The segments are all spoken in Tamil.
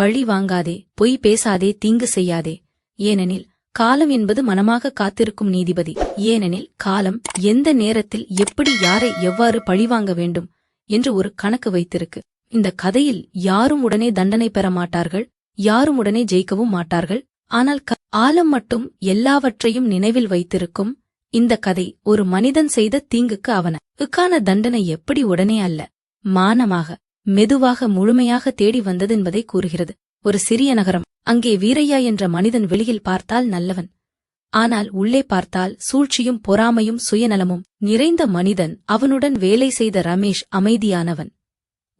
பழி வாங்காதே பொய் பேசாதே தீங்கு செய்யாதே. ஏனெனில் காலம் என்பது மனமாக காத்திருக்கும் நீதிபதி. ஏனெனில் காலம் எந்த நேரத்தில் எப்படி யாரை எவ்வாறு பழிவாங்க வேண்டும் என்று ஒரு கணக்கு வைத்திருக்கு. இந்த கதையில் யாரும் உடனே தண்டனை பெற மாட்டார்கள் யாரும் உடனே ஜெயிக்கவும் மாட்டார்கள். ஆனால் க- ஆலம் மட்டும் எல்லாவற்றையும் நினைவில் வைத்திருக்கும் இந்த கதை ஒரு மனிதன் செய்த தீங்குக்கு அவன. க்கான தண்டனை எப்படி உடனே அல்ல. மானமாக மெதுவாக முழுமையாக தேடி வந்தது என்பதை கூறுகிறது. ஒரு சிறிய நகரம். அங்கே வீரையா என்ற மனிதன் வெளியில் பார்த்தால் நல்லவன். ஆனால் உள்ளே பார்த்தால் சூழ்ச்சியும் பொறாமையும் சுயநலமும் நிறைந்த மனிதன் அவனுடன் வேலை செய்த ரமேஷ் அமைதியானவன்.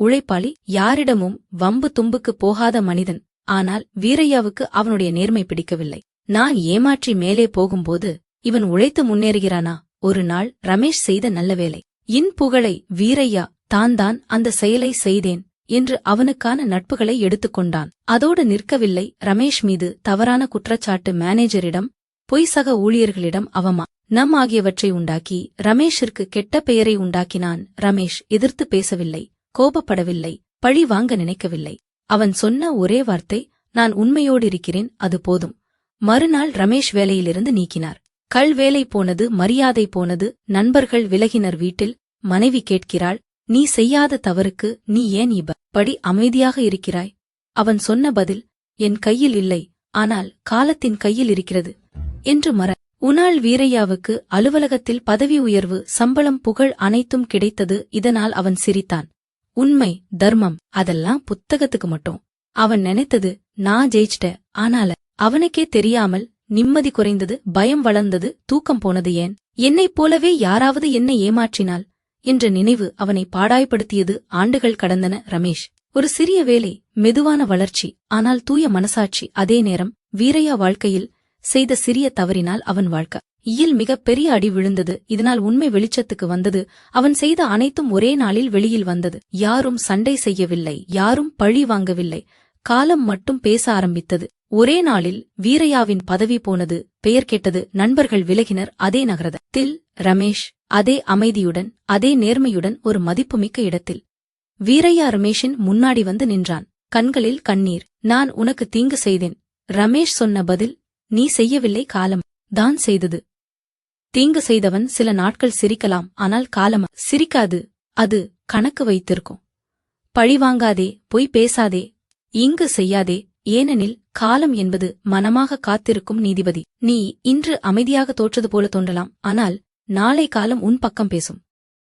உழைப்பாளி யாரிடமும் வம்பு தும்புக்கு போகாத மனிதன். ஆனால் வீரையாவுக்கு அவனுடைய நேர்மை பிடிக்கவில்லை. நான் ஏமாற்றி மேலே போகும்போது இவன் உழைத்து முன்னேறுகிறானா? ஒரு நாள் ரமேஷ் செய்த நல்ல வேலை. இன் புகழை வீரையா தான் தான் அந்த செயலை செய்தேன் என்று அவனுக்கான நட்புகளை எடுத்துக்கொண்டான். அதோடு நிற்கவில்லை ரமேஷ் மீது தவறான குற்றச்சாட்டு மேனேஜரிடம் பொய் சக ஊழியர்களிடம் அவமா. நம் ஆகியவற்றை உண்டாக்கி ரமேஷிற்கு கெட்ட பெயரை உண்டாக்கினான் ரமேஷ் எதிர்த்து பேசவில்லை கோபப்படவில்லை பழி வாங்க நினைக்கவில்லை. அவன் சொன்ன ஒரே வார்த்தை நான் உண்மையோடு இருக்கிறேன் அது போதும். மறுநாள் ரமேஷ் வேலையிலிருந்து நீக்கினார். கள் வேலை போனது மரியாதை போனது நண்பர்கள் விலகினர் வீட்டில் மனைவி கேட்கிறாள் நீ செய்யாத தவறுக்கு நீ ஏன் இப? படி அமைதியாக இருக்கிறாய். அவன் சொன்ன பதில் என் கையில் இல்லை ஆனால் காலத்தின் கையில் இருக்கிறது என்று மற. உனால் வீரையாவுக்கு அலுவலகத்தில் பதவி உயர்வு சம்பளம் புகழ் அனைத்தும் கிடைத்தது இதனால் அவன் சிரித்தான். உண்மை தர்மம் அதெல்லாம் புத்தகத்துக்கு மட்டும். அவன் நினைத்தது நான் ஜெயிச்சிட்ட ஆனால அவனுக்கே தெரியாமல் நிம்மதி குறைந்தது பயம் வளர்ந்தது தூக்கம் போனது ஏன்? என்னைப் போலவே யாராவது என்னை ஏமாற்றினால் என்ற நினைவு அவனை பாடாய்படுத்தியது ஆண்டுகள் கடந்தன ரமேஷ். ஒரு சிறிய வேலை மெதுவான வளர்ச்சி ஆனால் தூய மனசாட்சி அதே நேரம் வீரையா வாழ்க்கையில் செய்த சிறிய தவறினால் அவன் வாழ்க்கை. இயில் மிகப் பெரிய அடி விழுந்தது இதனால் உண்மை வெளிச்சத்துக்கு வந்தது அவன் செய்த அனைத்தும் ஒரே நாளில் வெளியில் வந்தது. யாரும் சண்டை செய்யவில்லை யாரும் பழி வாங்கவில்லை காலம் மட்டும் பேச ஆரம்பித்தது. ஒரே நாளில் வீரையாவின் பதவி போனது பெயர் கெட்டது நண்பர்கள் விலகினர் அதே நகரத்தில் ரமேஷ். அதே அமைதியுடன் அதே நேர்மையுடன் ஒரு மதிப்புமிக்க இடத்தில். வீரையா ரமேஷின் முன்னாடி வந்து நின்றான். கண்களில் கண்ணீர். நான் உனக்கு தீங்கு செய்தேன். ரமேஷ் சொன்ன பதில் நீ செய்யவில்லை காலம். தான் செய்தது. தீங்கு செய்தவன் சில நாட்கள் சிரிக்கலாம். ஆனால் காலம் சிரிக்காது. அது கணக்கு வைத்திருக்கும். பழிவாங்காதே பொய் பேசாதே. இங்கு செய்யாதே. ஏனெனில் காலம் என்பது மனமாக காத்திருக்கும் நீதிபதி. நீ இன்று அமைதியாக தோற்றது போல தோன்றலாம். ஆனால் நாளை காலம் உன் பக்கம் பேசும்.